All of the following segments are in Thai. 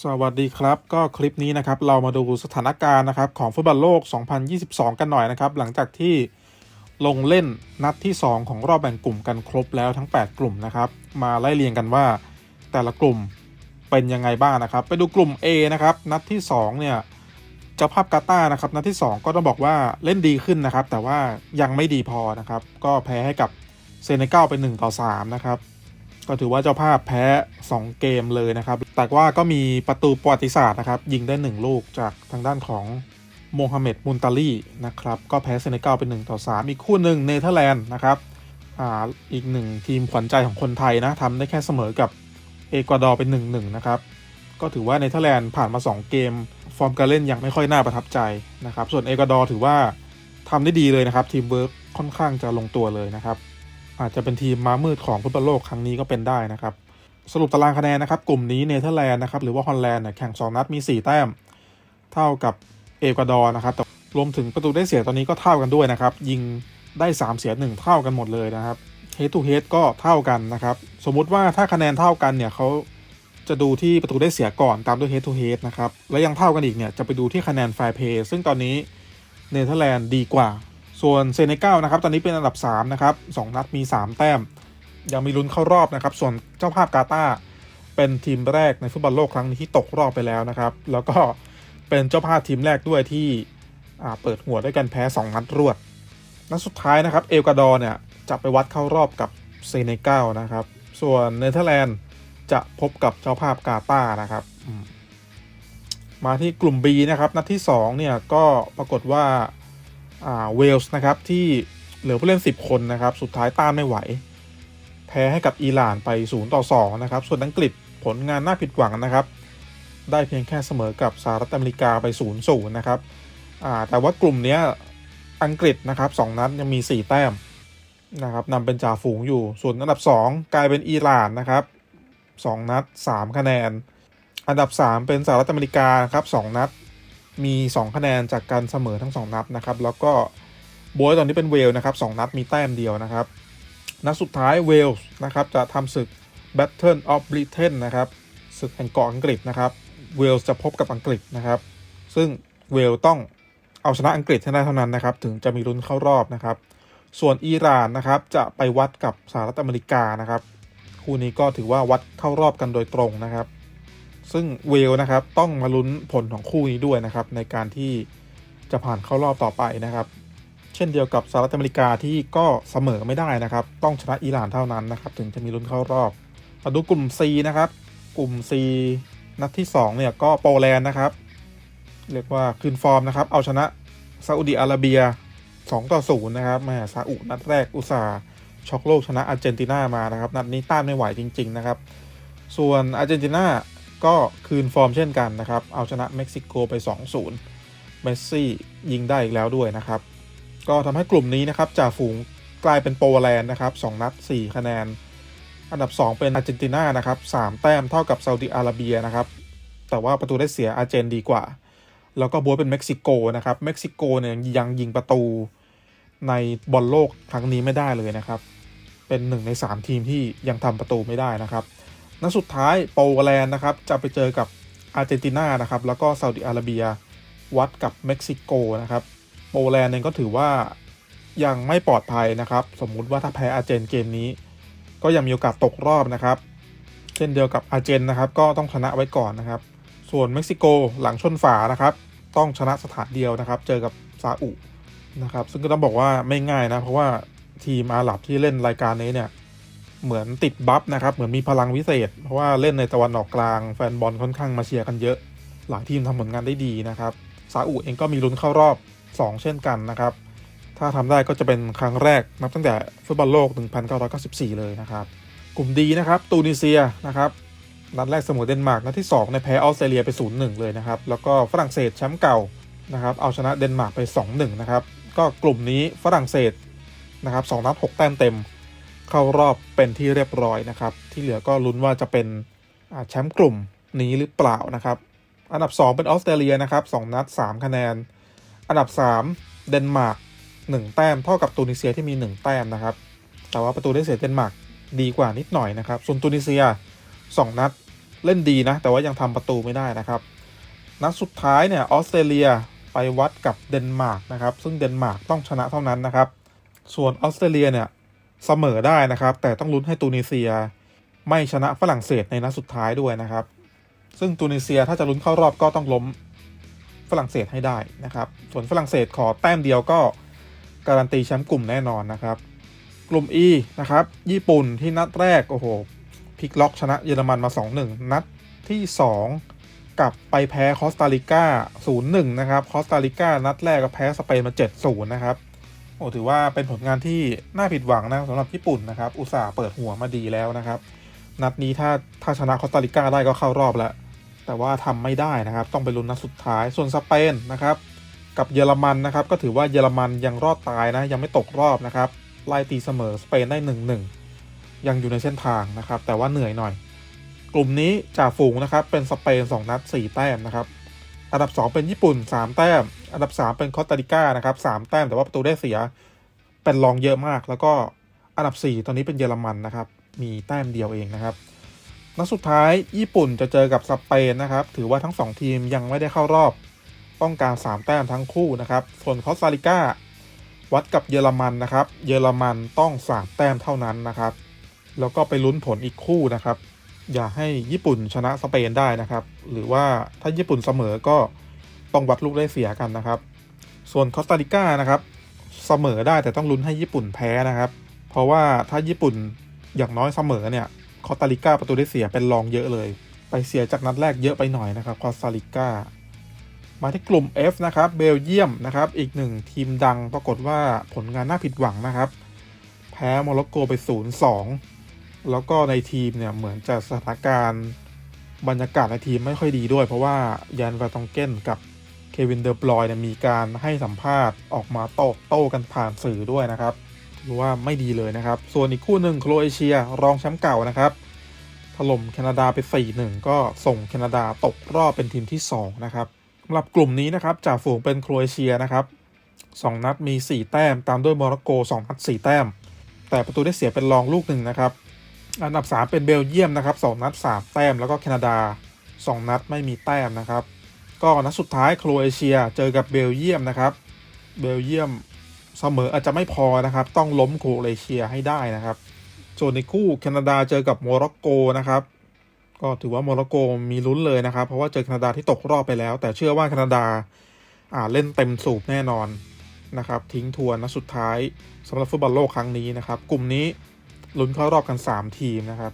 สวัสดีครับ ก็คลิปนี้นะครับ เรามาดูสถานการณ์นะครับ ของฟุตบอลโลก 2022 กันหน่อยนะครับ หลังจากที่ลงเล่นนัดที่ 2 ของรอบแบ่งกลุ่มกันครบแล้วทั้ง 8 กลุ่มนะครับ มาไล่เรียงกันว่าแต่ละกลุ่มเป็นยังไงบ้างนะครับ ไปดูกลุ่ม A นะครับ นัดที่ 2 เนี่ยเจ้าภาพกาตาร์นะครับ นัดที่ 2 ก็ต้องบอกว่าเล่นดีขึ้นนะครับ แต่ว่ายังไม่ดีพอนะครับ ก็แพ้ให้กับเซเนกัลเป็น1ต่อ3นะครับ ก็ถือว่าเจ้าภาพแพ้ 2 เกมเลยนะครับ แต่ว่าก็มีประตูประวัติศาสตร์นะครับ ยิงได้ 1 ลูกจากทางด้านของโมฮัมเหม็ดมุนตาลีนะครับ ก็แพ้เซเนกัลเป็น1ต่อ 3 อีกคู่หนึ่งเนเธอร์แลนด์นะครับอ่าอีกหนึ่งทีมขวัญใจของคนไทยนะทำได้แค่เสมอกับเอกวาดอร์เป็น 1-1 นะครับ ก็ถือว่าเนเธอร์แลนด์ผ่านมา 2 เกม ฟอร์มการเล่นยังไม่ค่อยน่าประทับใจนะครับ ส่วนเอกวาดอร์ถือว่าทำได้ดีเลยนะครับทีมเวิร์กค่อนข้างจะลงตัวเลยนะครับ อาจจะเป็นทีมมามืดของฟุตบอลโลกครั้งนี้ก็เป็นได้นะครับสรุปตารางคะแนนนะครับ กลุ่มนี้เนเธอร์แลนด์นะครับหรือว่าฮอลแลนด์เนี่ยแข่ง 2 นัดมี 4 แต้ม เท่ากับเอกวาดอร์นะครับแต่รวมถึงประตูได้เสียตอนนี้ก็เท่ากันด้วยนะครับ ยิงได้ 3 เสีย 1 เท่ากันหมดเลยนะครับเฮด to เฮดก็เท่ากันนะครับ สมมุติว่าถ้าคะแนนเท่ากันเนี่ยเขาจะดูที่ประตูได้เสียก่อนตามด้วย head to head นะครับ และยังเท่ากันอีกเนี่ยจะไปดูที่คะแนน fair play ซึ่งตอนนี้เนเธอร์แลนด์ดีกว่า ส่วนเซเนกัลนะครับตอนนี้เป็นอันดับ3นะครับ2นัดมี 3 แต้ม ยังมีลุ้นเข้ารอบนะครับส่วนเจ้าภาพกาตาร์เป็นทีมแรกในฟุตบอลโลกครั้งนี้ที่ตกรอบไปแล้วนะครับแล้วก็เป็นเจ้าภาพทีมแรกด้วยที่เปิดหัวด้วยกันแพ้ 2 นัดรวดนัดสุดท้ายนะครับเอลกวาดอร์เนี่ยจะไปวัดเข้ารอบกับเซเนกัลนะครับส่วนเนเธอร์แลนด์จะพบกับเจ้าภาพกาตาร์นะครับมาที่กลุ่ม B นะครับนัดที่ 2 เนี่ยก็ปรากฏว่า เวลส์นะครับที่เหลือผู้เล่น 10 คนนะครับสุดท้ายต้านไม่ไหว แพ้ให้กับอิหร่านไป 0 ต่อ 2 นะครับ ส่วนอังกฤษผลงานน่าผิดหวังนะครับ ได้เพียงแค่เสมอกับสหรัฐอเมริกาไป 0 0 นะครับแต่ว่ากลุ่มนี้อังกฤษนะครับ2นัดยังมี 4 แต้มนะครับนำเป็นจ่าฝูงอยู่ ส่วนอันดับ 2 กลายเป็นอิหร่านนะครับ2นัด 3 คะแนน อันดับ 3 เป็นสหรัฐอเมริกาครับ2นัด มี 2 คะแนนจากการเสมอทั้ง 2 นัดนะครับ แล้วก็โบยตอนนี้เป็นเวลนะครับ2นัดมีแต้มเดียวนะครับ นัดสุดท้ายเวลส์นะครับจะทำศึก Battle of Britain นะครับศึกแห่งเกาะอังกฤษนะครับ เวลส์จะพบกับอังกฤษนะครับ ซึ่งเวลต้องเอาชนะอังกฤษให้ได้เท่านั้นนะครับ ถึงจะมีลุ้นเข้ารอบนะครับ ส่วนอิหร่านนะครับจะไปวัดกับสหรัฐอเมริกานะครับ คู่นี้ก็ถือว่าวัดเข้ารอบกันโดยตรงนะครับ ซึ่งเวลนะครับต้องมาลุ้นผลของคู่นี้ด้วยนะครับ ในการที่จะผ่านเข้ารอบต่อไปนะครับ เช่นเดียวกับสหรัฐอเมริกาที่ก็เสมอไม่ได้นะครับ ต้องชนะอิหร่านเท่านั้นนะครับ ถึงจะมีลุ้นเข้ารอบมาดูกลุ่ม C นะครับ กลุ่ม C นัดที่ 2 เนี่ยก็โปแลนด์นะครับ เรียกว่าคืนฟอร์มนะครับ เอาชนะซาอุดิอาระเบีย 2 ต่อ 0 นะครับแม่ซาอุนัดแรกอุตสาช็อกโลกชนะอาร์เจนตินามานะครับ นัดนี้ต้านไม่ไหวจริง ๆ นะครับ ส่วนอาร์เจนตินา ก็คืนฟอร์มเช่นกันนะครับ เอาชนะเม็กซิโกไป 2-0 เมสซี่ยิงได้อีกแล้วด้วยนะครับ ก็ทำให้กลุ่มนี้นะครับจ่าฝูงกลายเป็นโปแลนด์นะครับ2นัด 4 คะแนน อันดับ 2 เป็นอาร์เจนตินานะครับ3แต้มเท่ากับซาอุดิอาระเบียนะครับ แต่ว่าประตูได้เสียอาร์เจนดีกว่า แล้วก็บัวเป็นเม็กซิโกนะครับ เม็กซิโกเนี่ยยังยิงประตูในบอลโลกครั้งนี้ไม่ได้เลยนะครับ เป็นหนึ่งใน 3 ทีมที่ยังทำประตูไม่ได้นะครับ นัดสุดท้ายโปแลนด์นะครับจะไปเจอกับอาร์เจนตินานะครับแล้วก็ซาอุดิอาระเบีย วัดกับเม็กซิโกนะครับโปแลนด์เองก็ถือว่ายังไม่ปลอดภัยนะครับ สมมุติว่าถ้าแพ้อาร์เจนเกมนี้ ก็ยังมีโอกาสตกรอบนะครับ เช่นเดียวกับอาร์เจนนะครับ ก็ต้องชนะไว้ก่อนนะครับ ส่วนเม็กซิโกหลังชนฝานะครับ ต้องชนะสถานเดียวนะครับ เจอกับซาอุนะครับ ซึ่งก็ต้องบอกว่าไม่ง่ายนะ เพราะว่าทีมอาหรับที่เล่นรายการนี้เนี่ย เหมือนติดบัฟนะครับ เหมือนมีพลังวิเศษ เพราะว่าเล่นในตะวันออกกลางแฟนบอลค่อนข้างมาเชียร์กันเยอะ หลายทีมทำผลงานได้ดีนะครับซาอุเองก็มีลุ้นเข้ารอบ 2 เช่นกันนะครับ ถ้าทำได้ก็จะเป็นครั้งแรกนับตั้งแต่ฟุตบอลโลก 1994 เลยนะครับ กลุ่มดีนะครับ ตูนิเซียนะครับ นัดแรกเสมอเดนมาร์ก นัดที่2ในแพ้ออสเตรเลียไป 0-1 เลยนะครับ แล้วก็ฝรั่งเศสแชมป์เก่านะครับ เอาชนะเดนมาร์กไป 2-1 นะครับ ก็กลุ่มนี้ฝรั่งเศสนะครับ2นัด 6 แต้มเต็ม เข้ารอบเป็นที่เรียบร้อยนะครับ ที่เหลือก็ลุ้นว่าจะเป็นแชมป์กลุ่มนี้หรือเปล่านะครับ อันดับ 2 เป็นออสเตรเลียนะครับ2นัด 3 คะแนน อันดับ 3 เดนมาร์ก1แต้มเท่ากับตูนิเซียที่มี 1 แต้มนะครับ แต่ว่าประตูได้เสียเดนมาร์กดีกว่านิดหน่อยนะครับ ส่วนตูนิเซีย 2 นัดเล่นดีนะ แต่ว่ายังทำประตูไม่ได้นะครับ นัดสุดท้ายเนี่ยออสเตรเลียไปวัดกับเดนมาร์กนะครับ ซึ่งเดนมาร์กต้องชนะเท่านั้นนะครับ ส่วนออสเตรเลียเนี่ย เสมอได้นะครับ แต่ต้องลุ้นให้ตูนิเซีย ไม่ชนะฝรั่งเศสในนัดสุดท้ายด้วยนะครับ ซึ่งตูนิเซียถ้าจะลุ้นเข้ารอบก็ต้องล้มฝรั่งเศสให้ได้นะครับ ส่วนฝรั่งเศสขอแต้มเดียวก็การันตีแชมป์กลุ่มแน่นอนนะครับ กลุ่ม E นะครับ ญี่ปุ่นที่นัดแรกโอ้โหพลิกล็อกชนะเยอรมันมา 2-1 นัดที่ 2 กลับไปแพ้คอสตาริกา0-1 นะครับ คอสตาริกานัดแรกก็แพ้สเปนมา 7-0 นะครับ โอ้ถือว่าเป็นผลงานที่น่าผิดหวังนะสำหรับญี่ปุ่นนะครับ อุตส่าห์เปิดหัวมาดีแล้วนะครับ นัดนี้ถ้าถ้าชนะคอสตาริกาได้ก็เข้ารอบแล้วแต่ว่าทำไม่ได้นะครับ ต้องไปลุ้นนัดสุดท้ายส่วนสเปนนะครับ กับเยอรมันนะครับ ก็ถือว่าเยอรมันยังรอดตายนะ ยังไม่ตกรอบนะครับไล่ตีเสมอสเปนได้1-1ยังอยู่ในเส้นทางนะครับ แต่ว่าเหนื่อยหน่อย กลุ่มนี้จ่าฝูงนะครับ เป็นสเปน 2 นัด 4 แต้มนะครับ อันดับ 2 เป็นญี่ปุ่น 3 แต้ม อันดับ 3 เป็นคอสตาริกานะครับ3แต้มแต่ว่าประตูได้เสียเป็นรองเยอะมาก แล้วก็อันดับ 4 ตอนนี้เป็นเยอรมันนะครับ มีแต้มเดียวเองนะครับนัดสุดท้ายญี่ปุ่นจะเจอกับสเปนนะครับ ถือว่าทั้ง 2 ทีมยังไม่ได้เข้ารอบต้องการ 3 แต้มทั้งคู่นะครับ ส่วนคอสตาริกาวัดกับเยอรมันนะครับ เยอรมันต้อง 3 แต้มเท่านั้นนะครับ แล้วก็ไปลุ้นผลอีกคู่นะครับ อย่าให้ญี่ปุ่นชนะสเปนได้นะครับ หรือว่าถ้าญี่ปุ่นเสมอก็ ต้องวัดลูกได้เสียกันนะครับ ส่วนคอสตาริกานะครับเสมอได้แต่ต้องลุ้นให้ญี่ปุ่นแพ้นะครับ เพราะว่าถ้าญี่ปุ่นอย่างน้อยเสมอเนี่ยคอสตาริกาประตูได้เสียเป็นรองเยอะเลย ไปเสียจากนัดแรกเยอะไปหน่อยนะครับคอสตาริกามาที่กลุ่ม F นะครับเบลเยียมนะครับ อีกหนึ่งทีมดังปรากฏว่าผลงานน่าผิดหวังนะครับ แพ้โมร็อกโกไป 0-2 แล้วก็ในทีมเนี่ยเหมือนจะสถานการณ์บรรยากาศในทีมไม่ค่อยดีด้วย เพราะว่ายันวาตองเก้นกับ เควินเดอร์บลอยมีการให้สัมภาษณ์ออกมาโต้โต้กันผ่านสื่อด้วยนะครับถือว่าไม่ดีเลยนะครับ ส่วนอีกคู่หนึ่งโครเอเชียรองแชมป์เก่านะครับถล่มแคนาดาไป 4-1 ก็ส่งแคนาดาตกรอบเป็นทีมที่ 2 นะครับสำหรับกลุ่มนี้นะครับจ่าฝูงเป็นโครเอเชียนะครับ2 นัดมี 4 แต้ม ตามด้วยโมร็อกโก 2 นัด 4 แต้ม แต่ประตูได้เสียเป็นรองลูกหนึ่งนะครับ อันดับ 3 เป็นเบลเยียมนะครับ 2 นัด 3 แต้ม แล้วก็แคนาดา 2 นัดไม่มีแต้มนะครับ ก็นัดสุดท้ายโครเอเชียเจอกับเบลเยียมนะครับ เบลเยียมเสมออาจจะไม่พอนะครับ ต้องล้มโครเอเชียให้ได้นะครับส่วนในคู่แคนาดาเจอกับโมร็อกโกนะครับ ก็ถือว่าโมร็อกโกมีลุ้นเลยนะครับ เพราะว่าเจอแคนาดาที่ตกรอบไปแล้ว แต่เชื่อว่าแคนาดาอ่าเล่นเต็มสูบแน่นอนนะครับ ทิ้งทวนนัดสุดท้ายสำหรับฟุตบอลโลกครั้งนี้นะครับ กลุ่มนี้ลุ้นเข้ารอบกัน 3 ทีมนะครับ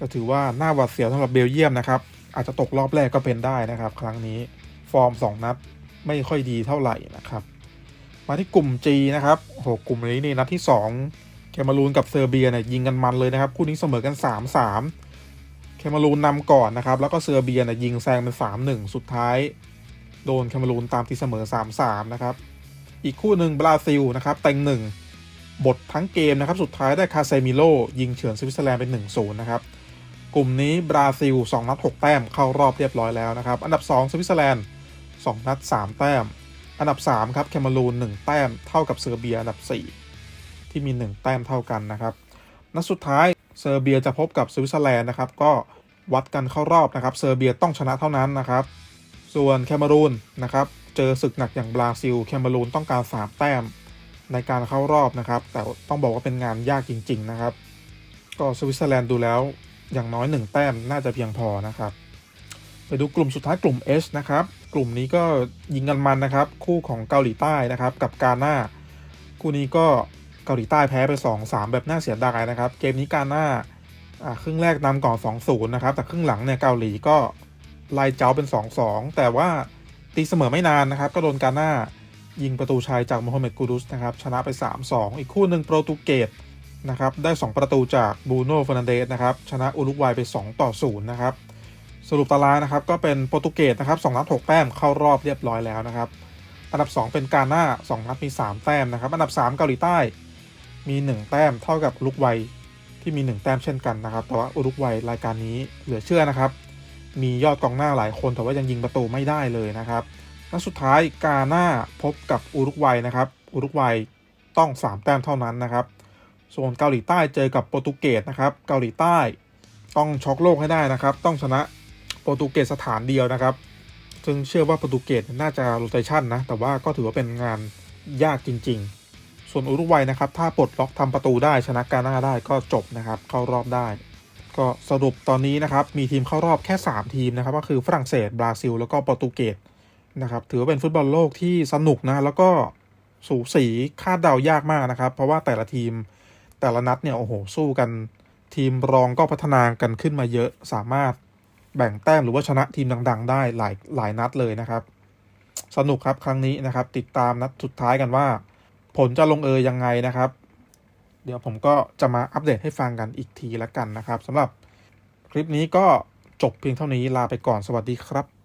ก็ถือว่าหน้าหวาดเสียวสำหรับเบลเยียมนะครับ อาจจะตกรอบแรกก็เป็นได้นะครับ ครั้งนี้ ฟอร์ม 2 นัดไม่ค่อยดีเท่าไหร่นะครับ มาที่กลุ่ม G นะครับโหกลุ่มนี้นี่นัดที่2เคมารูนกับเซอร์เบียเนี่ยยิงกันมันเลยนะครับ คู่นี้เสมอกัน 3-3เคมารูนนำก่อนนะครับ แล้วก็เซอร์เบียเนี่ยยิงแซงเป็น 3-1 สุดท้าย โดนเคมารูนตามตีเสมอ 3-3 นะครับ อีกคู่หนึ่งบราซิลนะครับเต็งหนึ่งบททั้งเกมนะครับสุดท้ายได้คาเซมิโลยิงเฉือนสวิตเซอร์แลนด์เป็น1-0นะครับกลุ่มนี้บราซิล 2 นัด 6 แต้มเข้ารอบเรียบร้อยแล้วนะครับ อันดับ 2 สวิตเซอร์แลนด์ 2 นัด 3 แต้ม อันดับ 3 ครับแคมารูน 1 แต้มเท่ากับเซอร์เบีย อันดับ 4 ที่มี 1 แต้มเท่ากันนะครับ นัดสุดท้ายเซอร์เบียจะพบกับสวิตเซอร์แลนด์นะครับ ก็วัดกันเข้ารอบนะครับ เซอร์เบียต้องชนะเท่านั้นนะครับ ส่วนแคมารูนนะครับเจอศึกหนักอย่างบราซิล แคมารูนต้องการ 3 แต้มในการเข้ารอบนะครับ แต่ต้องบอกว่าเป็นงานยากจริง ๆ นะครับ ก็สวิตเซอร์แลนด์ดูแล้วอย่างน้อย 1 แต้มน่าจะเพียงพอนะครับ ไปดูกลุ่มสุดท้ายกลุ่ม H นะครับ กลุ่มนี้ก็ยิงกันมันนะครับ คู่ของเกาหลีใต้นะครับ กับกาหน้า คู่นี้ก็เกาหลีใต้แพ้ไป 2-3 แบบน่าเสียดายนะครับ เกมนี้กาหน้าครึ่งแรกนำก่อน 2-0 นะครับ แต่ครึ่งหลังเนี่ยเกาหลีก็ไล่เจ้าเป็น 2-2 แต่ว่าตีเสมอไม่นานนะครับ ก็โดนกาหน้ายิงประตูชัยจากโมฮัมเหม็ดกูดุสนะครับ ชนะไป 3-2 อีกคู่หนึ่งโปรตุเกสนะครับ ได้ 2 ประตูจากบูโน่เฟร์นันเดสนะครับ ชนะอุรุกวัยไป 2-0นะครับ สรุปตารางนะครับ ก็เป็นโปรตุเกสนะครับ2นัด6แต้มเข้ารอบเรียบร้อยแล้วนะครับ อันดับ 2 เป็นกาหน้า2นัดมี 3 แต้มนะครับ อันดับ 3 เกาหลีใต้มี 1 แต้มเท่ากับอุรุกวัยที่มี 1 แต้มเช่นกันนะครับ แต่ว่าอุรุกวัยรายการนี้เหลือเชื่อนะครับ มียอดกองหน้าหลายคนแต่ว่ายังยิงประตูไม่ได้เลยนะครับนัดสุดท้ายกาหน้าพบกับอุรุกวัยนะครับ อุรุกวัยต้อง 3 แต้มเท่านั้นนะครับ ส่วนเกาหลีใต้เจอกับโปรตุเกสนะครับ เกาหลีใต้ต้องช็อกโลกให้ได้นะครับ ต้องชนะ โปรตุเกสสถานเดียวนะครับ ซึ่งเชื่อว่าโปรตุเกสน่าจะโรเตชันนะ แต่ว่าก็ถือว่าเป็นงานยากจริง ๆ ส่วนอุรุกวัยนะครับ ถ้าปลดล็อกทำประตูได้ชนะกาน่าได้ก็จบนะครับ เข้ารอบได้ ก็สรุปตอนนี้นะครับ มีทีมเข้ารอบแค่ 3 ทีมนะครับ ก็คือฝรั่งเศส บราซิล แล้วก็โปรตุเกสนะครับ ถือว่าเป็นฟุตบอลโลกที่สนุกนะ แล้วก็สูสีคาดเดายากมากนะครับ เพราะว่าแต่ละทีมแต่ละนัดเนี่ยโอ้โหสู้กัน ทีมรองก็พัฒนากันขึ้นมาเยอะสามารถ แบ่งแต้มหรือว่าชนะทีมดัง ๆ ได้หลายหลายนัดเลยนะครับ สนุกครับครั้งนี้นะครับ ติดตามนัดสุดท้ายกันว่า ผลจะลงเอยยังไงนะครับ เดี๋ยวผมก็จะมาอัปเดตให้ฟังกันอีกทีละกันนะครับสำหรับคลิปนี้ก็จบเพียงเท่านี้ลาไปก่อนสวัสดีครับ